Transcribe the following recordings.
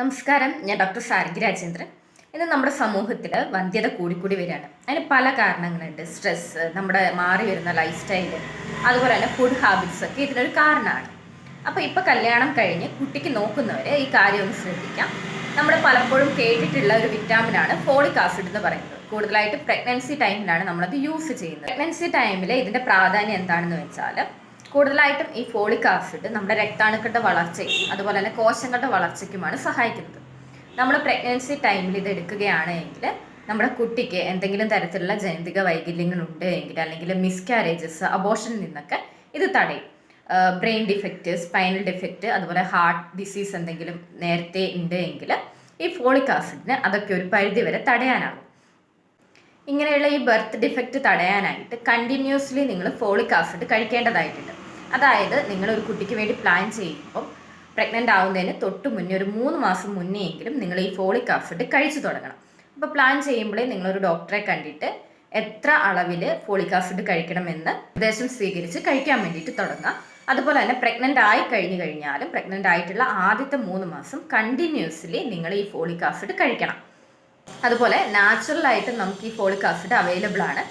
നമസ്കാരം ഞാൻ ഡോക്ടർ സാരംഗി രാജേന്ദ്രൻ. ഇന്ന് നമ്മുടെ സമൂഹത്തിൽ വന്ധ്യത കൂടിക്കൂടി വരികയാണ്. അതിന് പല കാരണങ്ങളുണ്ട്. സ്ട്രെസ് നമ്മുടെ മാറി വരുന്ന ലൈഫ് സ്റ്റൈൽ അതുപോലെ തന്നെ ഫുഡ് ഹാബിറ്റ്സ് ഒക്കെ ഇതിനൊരു കാരണമാണ്. അപ്പോൾ ഇപ്പോൾ കല്യാണം കഴിഞ്ഞ് കുട്ടിക്ക് നോക്കുന്നവരെ ഈ കാര്യം ഒന്ന് ശ്രദ്ധിക്കാം. നമ്മൾ പലപ്പോഴും കേട്ടിട്ടുള്ള ഒരു വിറ്റാമിനാണ് ഫോളിക് ആസിഡ് എന്ന് പറയുന്നത്. കൂടുതലായിട്ട് പ്രഗ്നൻസി ടൈമിലാണ് നമ്മളത് യൂസ് ചെയ്യുന്നത്. പ്രഗ്നൻസി ടൈമിൽ ഇതിന്റെ പ്രാധാന്യം എന്താണെന്ന് വെച്ചാൽ കൂടുതലായിട്ടും ഈ ഫോളിക് ആസിഡ് നമ്മുടെ രക്താണുക്കളുടെ വളർച്ചയ്ക്കും അതുപോലെ തന്നെ കോശങ്ങളുടെ വളർച്ചയ്ക്കുമാണ് സഹായിക്കുന്നത്. നമ്മൾ പ്രഗ്നൻസി ടൈമിൽ ഇത് എടുക്കുകയാണെങ്കിൽ നമ്മുടെ കുട്ടിക്ക് എന്തെങ്കിലും തരത്തിലുള്ള ജനിതക വൈകല്യങ്ങൾ ഉണ്ട് എങ്കിൽ അല്ലെങ്കിൽ മിസ്കാരേജസ് അബോഷനിൽ നിന്നൊക്കെ ഇത് തടയും. ബ്രെയിൻ ഡിഫക്റ്റ് സ്പൈനൽ ഡിഫക്റ്റ് അതുപോലെ ഹാർട്ട് ഡിസീസ് എന്തെങ്കിലും നേരത്തെ ഉണ്ട് എങ്കിൽ ഈ ഫോളിക് ആസിഡിന് അതൊക്കെ ഒരു പരിധി വരെ തടയാനാകും. ഇങ്ങനെയുള്ള ഈ ബർത്ത് ഡിഫക്റ്റ് തടയാനായിട്ട് കണ്ടിന്യൂസ്ലി നിങ്ങൾ ഫോളിക് ആസിഡ് കഴിക്കേണ്ടതായിട്ടുണ്ട്. അതായത് നിങ്ങൾ ഒരു കുട്ടിക്ക് വേണ്ടി പ്ലാൻ ചെയ്യുമ്പോൾ പ്രഗ്നന്റ് ആവുന്നതിന് തൊട്ട് മുന്നേ ഒരു മൂന്ന് മാസം മുന്നേ എങ്കിലും നിങ്ങൾ ഈ ഫോളിക് ആസിഡ് കഴിച്ചു തുടങ്ങണം. അപ്പോൾ പ്ലാൻ ചെയ്യുമ്പോഴേ നിങ്ങളൊരു ഡോക്ടറെ കണ്ടിട്ട് എത്ര അളവിൽ ഫോളിക് ആസിഡ് കഴിക്കണമെന്ന് നിർദ്ദേശം സ്വീകരിച്ച് കഴിക്കാൻ വേണ്ടിയിട്ട് തുടങ്ങാം. അതുപോലെ തന്നെ പ്രഗ്നന്റ് ആയി കഴിഞ്ഞു കഴിഞ്ഞാലും പ്രഗ്നന്റ് ആയിട്ടുള്ള ആദ്യത്തെ മൂന്ന് മാസം കണ്ടിന്യൂസ്ലി നിങ്ങൾ ഈ ഫോളിക് ആസിഡ് കഴിക്കണം. അതുപോലെ നാച്ചുറൽ ആയിട്ട് നമുക്ക് ഈ ഫോളിക് ആസിഡ് അവൈലബിൾ ആണ്.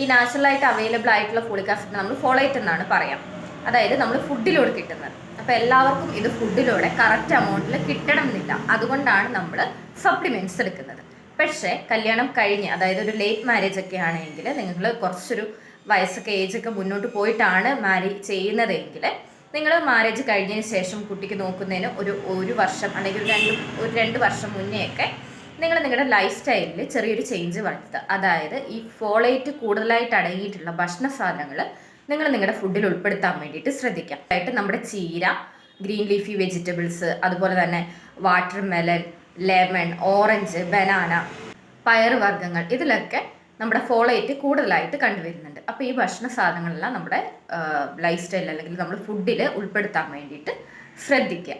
ഈ നാച്ചുറൽ ആയിട്ട് അവൈലബിൾ ആയിട്ടുള്ള ഫോളിക് ആസിഡ് നമ്മൾ ഫോളേറ്റ് എന്നാണ് പറയാം. അതായത് നമ്മൾ ഫുഡിലൂടെ കിട്ടുന്നത്. അപ്പോൾ എല്ലാവർക്കും ഇത് ഫുഡിലൂടെ കറക്റ്റ് എമൗണ്ടിൽ കിട്ടണം എന്നില്ല അതുകൊണ്ടാണ് നമ്മൾ സപ്ലിമെന്റ്സ് എടുക്കുന്നത്. പക്ഷേ കല്യാണം കഴിഞ്ഞ് അതായത് ഒരു ലേറ്റ് മാരേജ് ഒക്കെ ആണെങ്കിൽ നിങ്ങൾ കുറച്ചൊരു വയസ്സൊക്കെ ഏജ് ഒക്കെ മുന്നോട്ട് പോയിട്ടാണ് മാരേജ് ചെയ്യുന്നതെങ്കിൽ നിങ്ങൾ മാരേജ് കഴിഞ്ഞതിന് ശേഷം കുട്ടിക്ക് നോക്കുന്നതിന് ഒരു ഒരു വർഷം അല്ലെങ്കിൽ ഒരു രണ്ട് ഒരു രണ്ട് വർഷം മുന്നേ ഒക്കെ നിങ്ങൾ നിങ്ങളുടെ ലൈഫ് സ്റ്റൈലിൽ ചെറിയൊരു ചേഞ്ച് വരുത്തുക. അതായത് ഈ ഫോളേറ്റ് കൂടുതലായിട്ട് അടങ്ങിയിട്ടുള്ള ഭക്ഷണ സാധനങ്ങൾ നിങ്ങൾ നിങ്ങളുടെ ഫുഡിൽ ഉൾപ്പെടുത്താൻ വേണ്ടിയിട്ട് ശ്രദ്ധിക്കാം. ആയിട്ട് നമ്മുടെ ചീര ഗ്രീൻ ലീഫി വെജിറ്റബിൾസ് അതുപോലെ തന്നെ watermelon lemon orange banana പയറുവർഗങ്ങൾ ഇതിലൊക്കെ നമ്മുടെ ഫോളേറ്റ് കൂടുതലായിട്ട് കണ്ടുവരുന്നുണ്ട്. അപ്പോൾ ഈ ഭക്ഷണ സാധനങ്ങളെല്ലാം നമ്മുടെ ലൈഫ് സ്റ്റൈൽ അല്ലെങ്കിൽ നമ്മുടെ ഫുഡിൽ ഉൾപ്പെടുത്താൻ വേണ്ടിയിട്ട് ശ്രദ്ധിക്കുക